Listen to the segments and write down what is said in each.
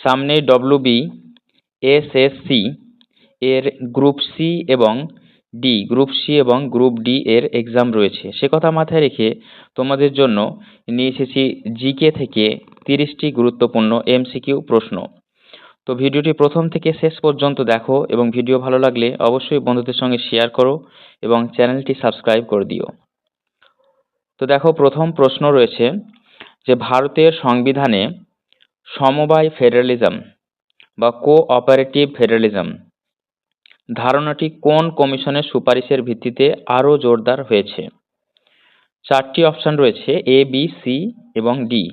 সামনে WB SSC এর group C এবং ডি গ্রুপ সি এবং গ্রুপ ডি এর এক্সাম রয়েছে। সে কথা মাথায় রেখে তোমাদের জন্য নিয়ে এসেছি জিকে থেকে তিরিশটি গুরুত্বপূর্ণ এমসিকিউ প্রশ্ন। তো ভিডিওটি প্রথম থেকে শেষ পর্যন্ত দেখো এবং ভিডিও ভালো লাগলে অবশ্যই বন্ধুদের সঙ্গে শেয়ার করো এবং চ্যানেলটি সাবস্ক্রাইব করে দিও। তো দেখো, প্রথম প্রশ্ন রয়েছে যে ভারতের সংবিধানে সমবায় ফেডারেলিজম বা কোঅপারেটিভ ফেডারেলিজম। ধারণাটি কোন কমিশনের সুপারিশের ভিত্তিতে আরও জোরদার হয়েছে? চারটি অপশান রয়েছে এ বি সি এবং ডি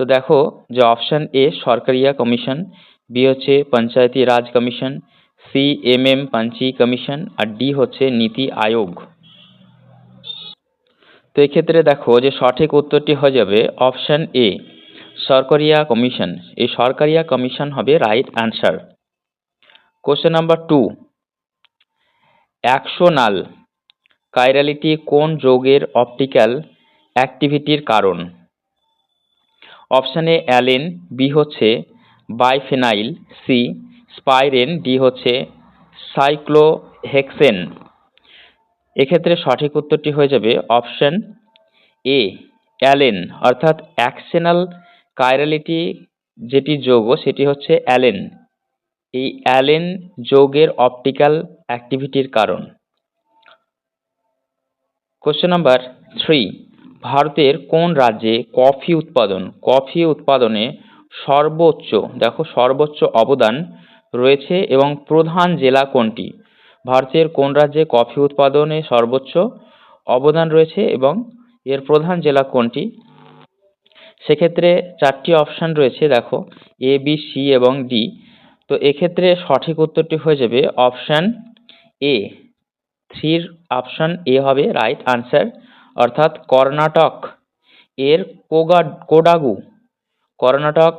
তো দেখো যে option A Sarkaria commission B হচ্ছে Panchayati Raj commission C M M Punchhi commission আর ডি হচ্ছে নীতি আয়োগ। তো এক্ষেত্রে দেখো যে সঠিক উত্তরটি হয়ে যাবে অপশান এ সরকারিয়া কমিশন। এই সরকারিয়া কমিশন হবে right answer question number two axial chirality কোন যোগের অপটিক্যাল অ্যাক্টিভিটির কারণ? অপশানে অ্যালেন বি হচ্ছে বাইফেনাইল সি স্পাইরেন ডি হচ্ছে সাইক্লোহেক্সেন এক্ষেত্রে সঠিক উত্তরটি হয়ে যাবে অপশন এ অ্যালেন অর্থাৎ অ্যাকশনাল কাইরালিটি যেটি যৌগ, সেটি হচ্ছে অ্যালেন। এই অ্যালেন যৌগের অপটিক্যাল অ্যাক্টিভিটির কারণ। কোশ্চেন নাম্বার থ্রি ভারতের কোন রাজ্যে কফি উৎপাদন? কফি উৎপাদনে সর্বোচ্চ, দেখো সর্বোচ্চ অবদান রয়েছে এবং প্রধান জেলা কোনটি? ভারতের কোন রাজ্যে কফি উৎপাদনে সর্বোচ্চ অবদান রয়েছে এবং এর প্রধান জেলা কোনটি? সেক্ষেত্রে চারটি অপশান রয়েছে, দেখো এ বি সি এবং ডি তো এক্ষেত্রে সঠিক উত্তরটি হয়ে যাবে অপশান এ থ্রির অপশান এ হবে রাইট আনসার অর্থাৎ কর্ণাটক এর কোগা, কোডাগু। কর্ণাটক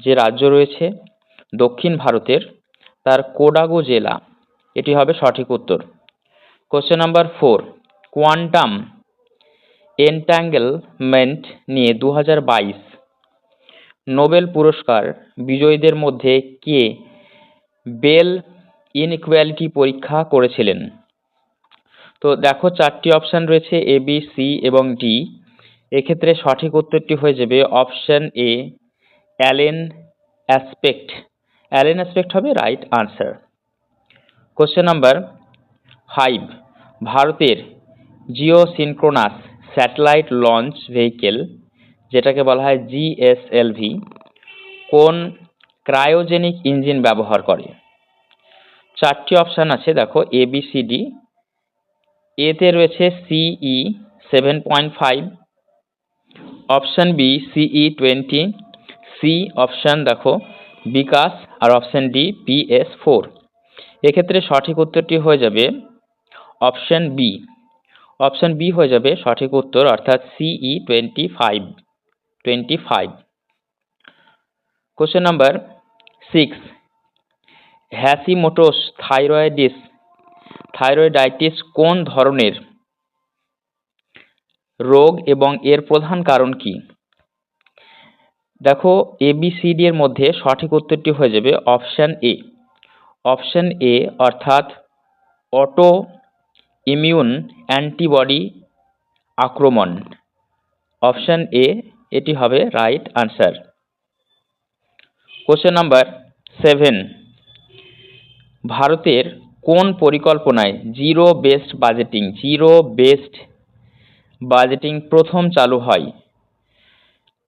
যে রাজ্য রয়েছে, দক্ষিণ ভারতের, তার কোডাগু জেলা। এটি হবে সঠিক উত্তর। Question number four quantum entanglement নিয়ে দু হাজার বাইশ। নোবেল পুরস্কার বিজয়ীদের মধ্যে কে? বেল ইনইকুয়ালিটি পরীক্ষা করেছিলেন। তো দেখো চারটি অপশান রয়েছে এ, বি, সি এবং ডি। এক্ষেত্রে সঠিক উত্তরটি হয়ে যাবে option A, Alain Aspect. Alain Aspect হবে right answer. Question number five. ভারতের geosynchronous satellite launch vehicle, যেটাকে বলা হয় জিএসএলভি কোন ক্রায়োজেনিক ইঞ্জিন ব্যবহার করে? চারটি অপশান আছে, দেখো এ বি সি ডি এতে রয়েছে CE seven point five option B CE twenty C option, দেখো, বিকাশ, আর অপশান ডি পিএস ফোর এক্ষেত্রে সঠিক উত্তরটি হয়ে যাবে অপশান বি অপশান বি হয়ে যাবে সঠিক উত্তর, অর্থাৎ CE twenty five twenty five question number six Hashimoto's thyroiditis thyroiditis কোন ধরনের? রোগ এবং এর প্রধান কারণ কি? দেখো এবিসিডি এর মধ্যে সঠিক উত্তরটি হয়ে যাবে অপশান এ অপশান এ অর্থাৎ অটো ইমিউন অ্যান্টিবডি আক্রমণ। অপশান এ এটি হবে right answer question number seven ভারতের কোন পরিকল্পনায় zero based budgeting zero based budgeting প্রথম চালু হয়?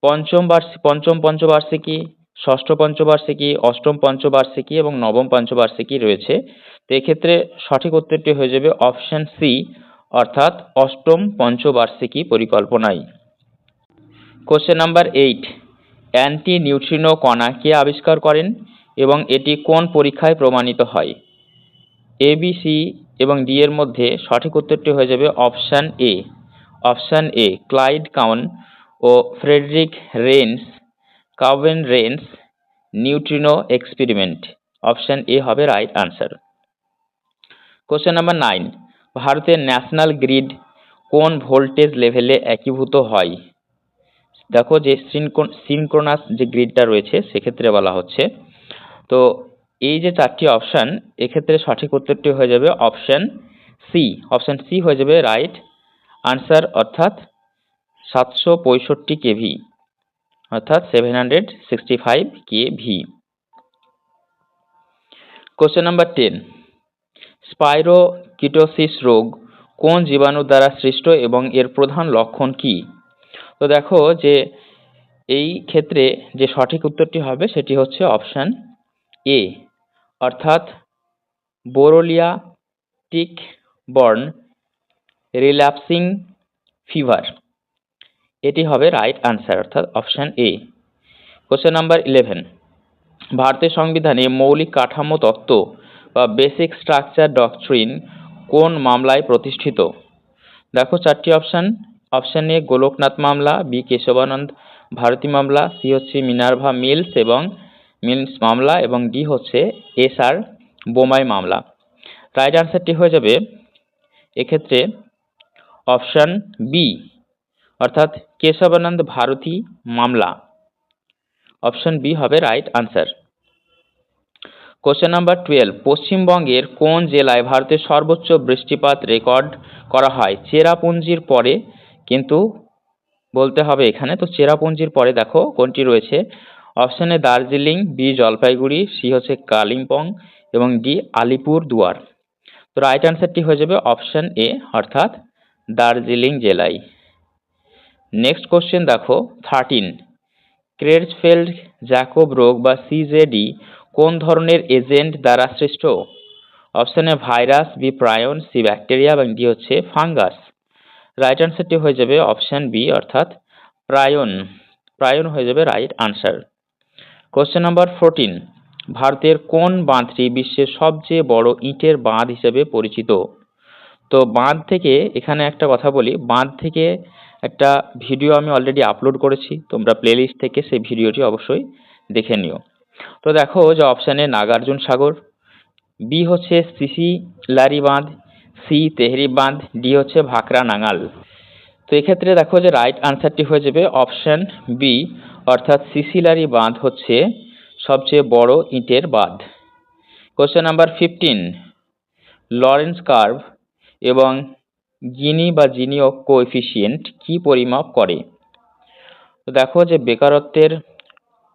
পঞ্চম বার্ষ, পঞ্চম পঞ্চবার্ষিকী ষষ্ঠ পঞ্চবার্ষিকী, অষ্টম পঞ্চবার্ষিকী এবং নবম পঞ্চবার্ষিকী রয়েছে। তো এক্ষেত্রে সঠিক উত্তরটি হয়ে যাবে অপশান সি অর্থাৎ অষ্টম পঞ্চবার্ষিকী পরিকল্পনায়। Question number eight antineutrino কণা কে আবিষ্কার করেন এবং এটি কোন পরীক্ষায় প্রমাণিত হয়? এ বি সি এবং ডি এর মধ্যে সঠিক উত্তরটি হয়ে যাবে option A option A Clyde Cowan O Frederick Reines Cowan Reines neutrino experiment option A হবে right answer question number nine ভারতের ন্যাশনাল গ্রিড কোন ভোল্টেজ লেভেলে একীভূত হয়? দেখো যে সিনক্রোনাস যে গ্রিডটা রয়েছে, সেক্ষেত্রে বলা হচ্ছে। তো এই যে চারটি অপশান এক্ষেত্রে সঠিক উত্তরটি হয়ে যাবে অপশান সি অপশান সি হয়ে যাবে রাইট আনসার অর্থাৎ সাতশো পঁয়ষট্টি কেভি। অর্থাৎ seven hundred sixty five KV question number ten spirochetosis রোগ কোন জীবাণু দ্বারা সৃষ্ট এবং এর প্রধান লক্ষণ কি? তো দেখো যে এই ক্ষেত্রে যে সঠিক উত্তরটি হবে সেটি হচ্ছে অপশান এ অর্থাৎ Borrelia tick borne relapsing fever এটি হবে রাইট আনসার অর্থাৎ option A question number eleven ভারতের সংবিধানে মৌলিক কাঠামো তত্ত্ব বা বেসিক স্ট্রাকচার ডকট্রিন কোন মামলায় প্রতিষ্ঠিত? দেখো চারটি অপশান অপশান এ গোলকনাথ মামলা বি কেশবানন্দ, ভারতী মামলা সি হচ্ছে মিনার্ভা মিলস এবং মিলস মামলা এবং ডি হচ্ছে এস আর বোমাই মামলা। রাইট আনসারটি হয়ে যাবে। এক্ষেত্রে অপশান বি অর্থাৎ কেশবানন্দ ভারতী মামলা। অপশন বি হবে right answer question number twelve পশ্চিমবঙ্গের কোন জেলায় ভারতের সর্বোচ্চ বৃষ্টিপাত রেকর্ড করা হয়? চেরাপুঞ্জির পরে, কিন্তু বলতে হবে এখানে, তো চেরাপুঞ্জির পরে দেখো কোনটি রয়েছে। অপশানে দার্জিলিং বি জলপাইগুড়ি সি হচ্ছে কালিম্পং এবং ডি আলিপুর দুয়ার তো রাইট আনসারটি হয়ে যাবে অপশান এ অর্থাৎ দার্জিলিং জেলায়। নেক্সট কোশ্চেন দেখো থার্টিন ক্রেডসফেল্ড জ্যাকব রোগ বা সিজেডি কোন ধরনের এজেন্ট দ্বারা সৃষ্ট? Option A virus B prion C bacteria এবং ডি হচ্ছে ফাঙ্গাস রাইট আনসারটি হয়ে যাবে অপশান বি অর্থাৎ প্রায়ন প্রায়ন হয়ে যাবে right answer question number fourteen ভারতের কোন বাঁধটি বিশ্বের সবচেয়ে বড় ইটের বাঁধ হিসেবে পরিচিত? তো বাঁধ থেকে, এখানে একটা কথা বলি, বাঁধ থেকে একটা ভিডিও আমি অলরেডি আপলোড করেছি, তোমরা প্লেলিস্ট থেকে সেই ভিডিওটি অবশ্যই দেখে নিও। তো দেখো যে option A Nagarjuna Sagar B হচ্ছে সিসি লারি বাঁধ সি তেহরি বাঁধ ডি হচ্ছে ভাকরা নাঙাল। তো এক্ষেত্রে দেখো যে রাইট আনসারটি হয়ে যাবে অপশান বি অর্থাৎ সিসিলারি বাঁধ হচ্ছে সবচেয়ে বড় ইটের বাঁধ। Question number fifteen Lorenz curve এবং গিনি বা জিনিও কোএফিসিয়েন্ট কি পরিমাপ করে? তো দেখো যে বেকারত্বের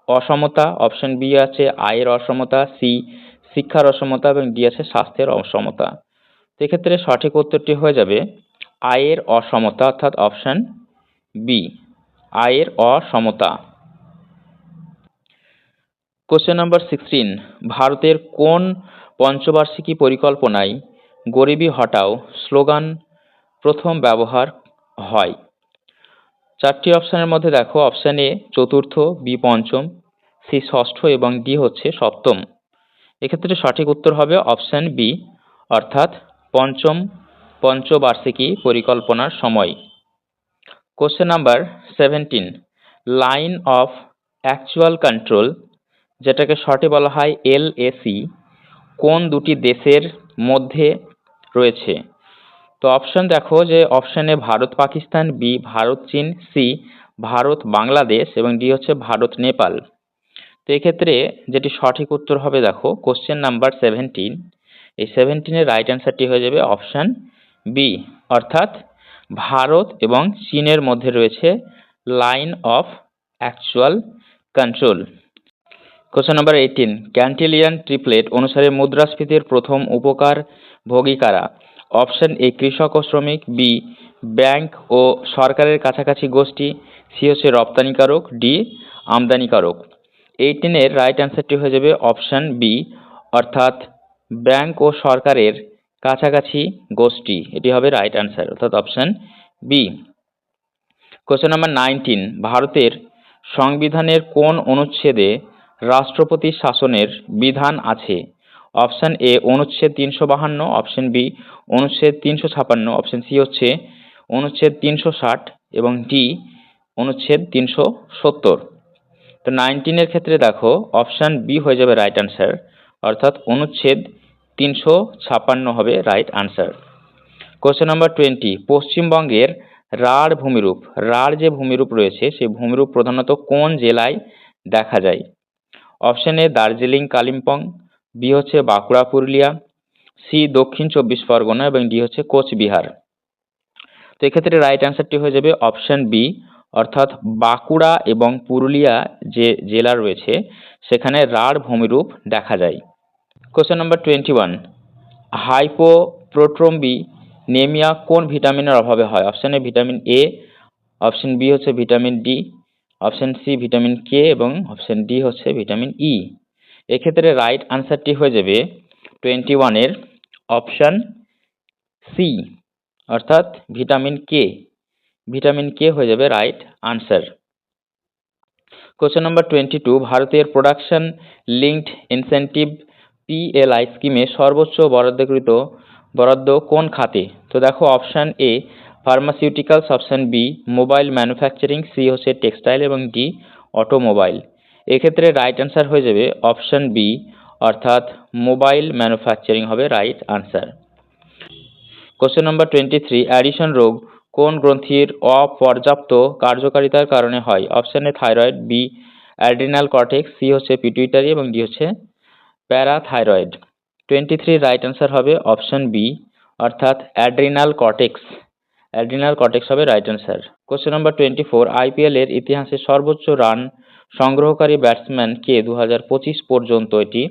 অসমতা অপশন বি আছে আয়ের অসমতা সি শিক্ষার অসমতা এবং ডি আছে স্বাস্থ্যের অসমতা। সেক্ষেত্রে সঠিক উত্তরটি হয়ে যাবে আয়ের অসমতা অর্থাৎ অপশন বি আয়ের অসমতা। কোশ্চেন নাম্বার সিক্সটিন ভারতের কোন পঞ্চবার্ষিকী পরিকল্পনায় গরিবি হটাও স্লোগান প্রথম ব্যবহার হয়। চারটি অপশানের মধ্যে দেখো অপশান এ চতুর্থ বি পঞ্চম সি ষষ্ঠ এবং ডি হচ্ছে সপ্তম। এক্ষেত্রে সঠিক উত্তর হবে অপশান বি অর্থাৎ পঞ্চম, পঞ্চবার্ষিকী পরিকল্পনার সময়। Question number seventeen line of actual control যেটাকে শর্টে বলা হয় এলএসি কোন দুটি দেশের মধ্যে রয়েছে? তো অপশন দেখো যে অপশানে ভারত, পাকিস্তান বি ভারত, চীন সি ভারত, বাংলাদেশ এবং ডি হচ্ছে ভারত, নেপাল। তো এক্ষেত্রে যেটি সঠিক উত্তর হবে দেখো কোশ্চেন নাম্বার সেভেন্টিন এই সেভেন্টিনের রাইট অ্যান্সারটি হয়ে যাবে অপশান বি অর্থাৎ ভারত এবং চীনের মধ্যে রয়েছে line of actual control question number eighteen Cantillian triplet অনুসারে মুদ্রাস্ফীতির প্রথম উপকার ভোগী অপশন এ, কৃষক ও শ্রমিক, বি, ব্যাংক ও সরকারের কাছাকাছি গোষ্ঠী, সি হচ্ছে রপ্তানিকারক, ডি, আমদানিকারক। এইটিনের রাইট অ্যান্সারটি হয়ে যাবে অপশন বি, অর্থাৎ ব্যাংক ও সরকারের কাছাকাছি গোষ্ঠী। এটি হবে রাইট অ্যান্সার অর্থাৎ option B question number nineteen ভারতের সংবিধানের কোন অনুচ্ছেদে রাষ্ট্রপতি শাসনের বিধান আছে? অপশান এ অনুচ্ছেদ তিনশো বাহান্ন, অপশান বি অনুচ্ছেদ তিনশো ছাপান্ন, অপশান সি হচ্ছে অনুচ্ছেদ তিনশো ষাট এবং ডি অনুচ্ছেদ তিনশো সত্তর। তো নাইনটিনের ক্ষেত্রে দেখো, অপশান বি হয়ে যাবে রাইট আনসার অর্থাৎ অনুচ্ছেদ তিনশো ছাপান্ন হবে right answer question number twenty পশ্চিমবঙ্গের রাঢ় ভূমিরূপ, রাঢ় যে ভূমিরূপ রয়েছে, সেই ভূমিরূপ প্রধানত কোন জেলায় দেখা যায়? Option A Darjeeling, Kalimpong B হচ্ছে বাঁকুড়া, পুরুলিয়া সি দক্ষিণ চব্বিশ পরগনা এবং ডি হচ্ছে কোচবিহার। তো এক্ষেত্রে রাইট অ্যান্সারটি হয়ে যাবে অপশন বি অর্থাৎ বাঁকুড়া এবং পুরুলিয়া যে জেলা রয়েছে, সেখানে রাঢ় ভূমিরূপ দেখা যায়। Question number twenty one hypoprothrombinemia কোন ভিটামিনের অভাবে হয়? Option A vitamin A option B হচ্ছে vitamin D option C vitamin K এবং অপশন ডি হচ্ছে ভিটামিন ই এক্ষেত্রে রাইট আনসারটি হয়ে যাবে টোয়েন্টি ওয়ানের অপশন সি অর্থাৎ ভিটামিন কে ভিটামিন কে হয়ে যাবে right answer question number twenty two ভারতের প্রোডাকশন লিঙ্কড ইনসেন্টিভ পিএলআই স্কিমে সর্বোচ্চ বরাদ্দকৃত, বরাদ্দ কোন খাতে? তো দেখো option A pharmaceuticals option B mobile manufacturing C হচ্ছে টেক্সটাইল এবং ডি অটোমোবাইল এক্ষেত্রে রাইট অ্যান্সার হয়ে যাবে অপশান বি অর্থাৎ মোবাইল ম্যানুফ্যাকচারিং হবে right answer question number twenty three Addison রোগ কোন গ্রন্থির অপর্যাপ্ত কার্যকারিতার কারণে হয়? Option thyroid B adrenal cortex C হচ্ছে পিটুইটারি এবং ডি হচ্ছে parathyroid twenty three right answer হবে অপশন বি অর্থাৎ অ্যাড্রিনাল কর্টেক্স অ্যাড্রিনাল কর্টেক্স হবে right answer question number twenty four IPL এর ইতিহাসে সর্বোচ্চ রান সংগ্রহকারী ব্যাটসম্যান কে দু হাজার পঁচিশ পর্যন্ত এটি।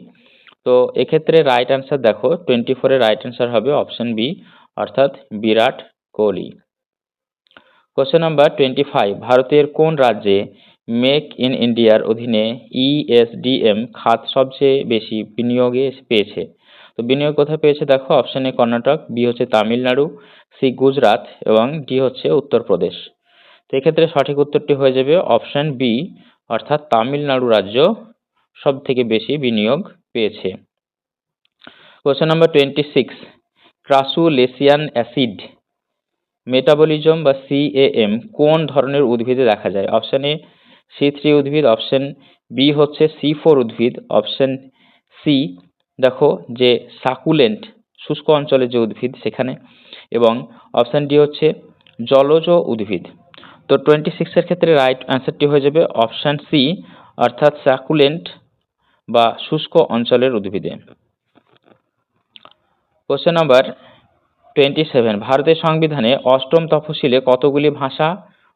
তো এক্ষেত্রে রাইট অ্যান্সার দেখো টোয়েন্টি ফোরের রাইট অ্যান্সার হবে অপশন বি অর্থাৎ Virat Kohli. Question number twenty five ভারতের কোন রাজ্যে মেক ইন ইন্ডিয়ার অধীনে E ইএসডিএম খাত সবচেয়ে বেশি বিনিয়োগে পেয়েছে? তো বিনিয়োগ কোথায় পেয়েছে দেখো অপশন এ কর্ণাটক বি হচ্ছে তামিলনাড়ু সি গুজরাট এবং ডি হচ্ছে উত্তরপ্রদেশ। তো এক্ষেত্রে সঠিক উত্তরটি হয়ে যাবে অপশন বি অর্থাৎ তামিলনাড়ু রাজ্য সব থেকে বেশি বিনিয়োগ পেয়েছে। Question number twenty six crassulacean acid metabolism বা সিএএম কোন ধরনের উদ্ভিদে দেখা যায়? অপশন এ সি থ্রি উদ্ভিদ অপশন বি হচ্ছে সি ফোর উদ্ভিদ অপশান সি দেখো যে সাকুলেন্ট, শুষ্ক অঞ্চলের যে উদ্ভিদ সেখানে, এবং অপশন ডি হচ্ছে জলজ উদ্ভিদ। তো টোয়েন্টি সিক্সের ক্ষেত্রে রাইট অ্যান্সারটি হয়ে যাবে অপশন সি অর্থাৎ সাকুলেন্ট বা শুষ্ক অঞ্চলের উদ্ভিদে। কোশ্চেন নাম্বার টোয়েন্টি সেভেন ভারতের সংবিধানে অষ্টম তফসিলে কতগুলি ভাষা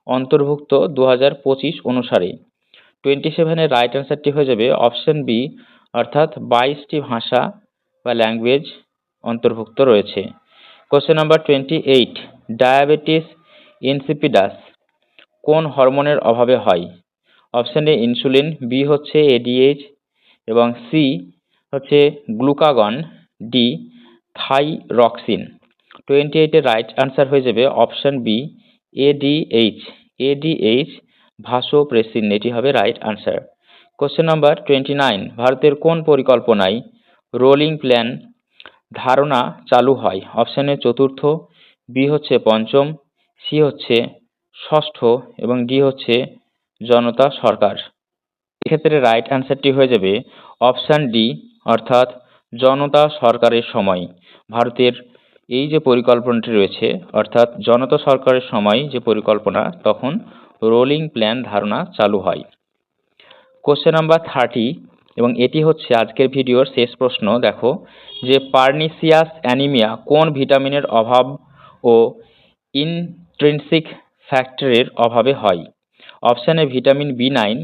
অন্তর্ভুক্ত দু হাজার পঁচিশ অনুসারে? টোয়েন্টি সেভেনের রাইট অ্যান্সারটি হয়ে যাবে অপশন বি অর্থাৎ বাইশটি ভাষা বা ল্যাঙ্গুয়েজ অন্তর্ভুক্ত রয়েছে। Question number twenty eight diabetes insipidus কোন হরমোনের অভাবে হয়? অপশন এ ইনসুলিন বি হচ্ছে এডিএইচ এবং সি হচ্ছে গ্লুকাগন ডি থাইরক্সিন। টোয়েন্টি এইটের রাইট আনসার হয়ে যাবে option B ADH ADH vasopressin এটি হবে right answer question number twenty nine ভারতের কোন পরিকল্পনায় রোলিং প্ল্যান ধারণা চালু হয়? অপশন চতুর্থ বি হচ্ছে পঞ্চম সি হচ্ছে ষষ্ঠ এবং ডি হচ্ছে জনতা সরকার। এক্ষেত্রে রাইট অ্যান্সারটি হয়ে যাবে অপশান ডি অর্থাৎ জনতা সরকারের সময়। ভারতের এই যে পরিকল্পনাটি রয়েছে, অর্থাৎ জনতা সরকারের সময় যে পরিকল্পনা, তখন রোলিং প্ল্যান ধারণা চালু হয়। কোশ্চেন নাম্বার থার্টি এবং এটি হচ্ছে আজকের ভিডিওর শেষ প্রশ্ন। দেখো, যে পার্নিসিয়াস অ্যানিমিয়া কোন ভিটামিনের অভাব ও ইনট্রিনসিক ফ্যাক্টরের অভাবে হয়। Option vitamin B nine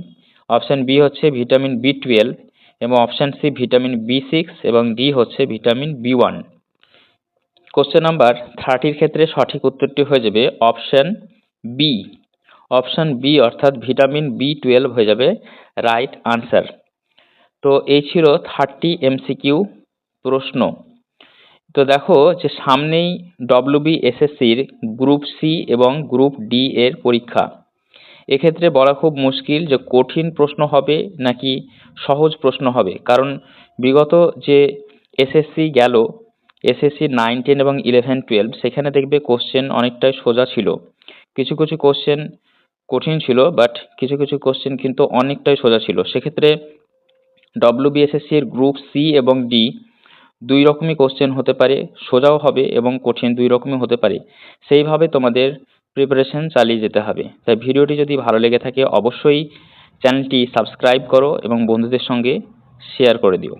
option B হচ্ছে ভিটামিন বি টুয়েলভ এবং option C vitamin B six এবং ডি হচ্ছে vitamin B one question number থার্টির ক্ষেত্রে সঠিক উত্তরটি হয়ে যাবে অপশান বি অপশান বি অর্থাৎ ভিটামিন বি টুয়েলভ হয়ে যাবে রাইট আনসার তো এই ছিল থার্টি এমসিকিউ প্রশ্ন। তো দেখো যে সামনেই ডব্লিউবি এসএসসির গ্রুপ সি এবং গ্রুপ ডি এর পরীক্ষা। এক্ষেত্রে বলা খুব মুশকিল যে কঠিন প্রশ্ন হবে নাকি সহজ প্রশ্ন হবে। কারণ বিগত যে এসএসসি গেল এসএসসি নাইন টেন এবং ইলেভেন টুয়েলভ সেখানে দেখবে কোশ্চেন অনেকটাই সোজা ছিল। কিছু কিছু কোশ্চেন কঠিন ছিল বাট কিছু কিছু কোশ্চেন কিন্তু অনেকটাই সোজা ছিল। সেক্ষেত্রে ডব্লিউবিএসএসসির গ্রুপ সি এবং ডি দুই রকমই কোশ্চেন হতে পারে, সোজাও হবে এবং কঠিন দুই রকমই হতে পারে। সেইভাবে তোমাদের প্রিপারেশন চালিয়ে যেতে হবে। তাই ভিডিওটি যদি ভালো লেগে থাকে, অবশ্যই চ্যানেলটি সাবস্ক্রাইব করো এবং বন্ধুদের সঙ্গে শেয়ার করে দিও।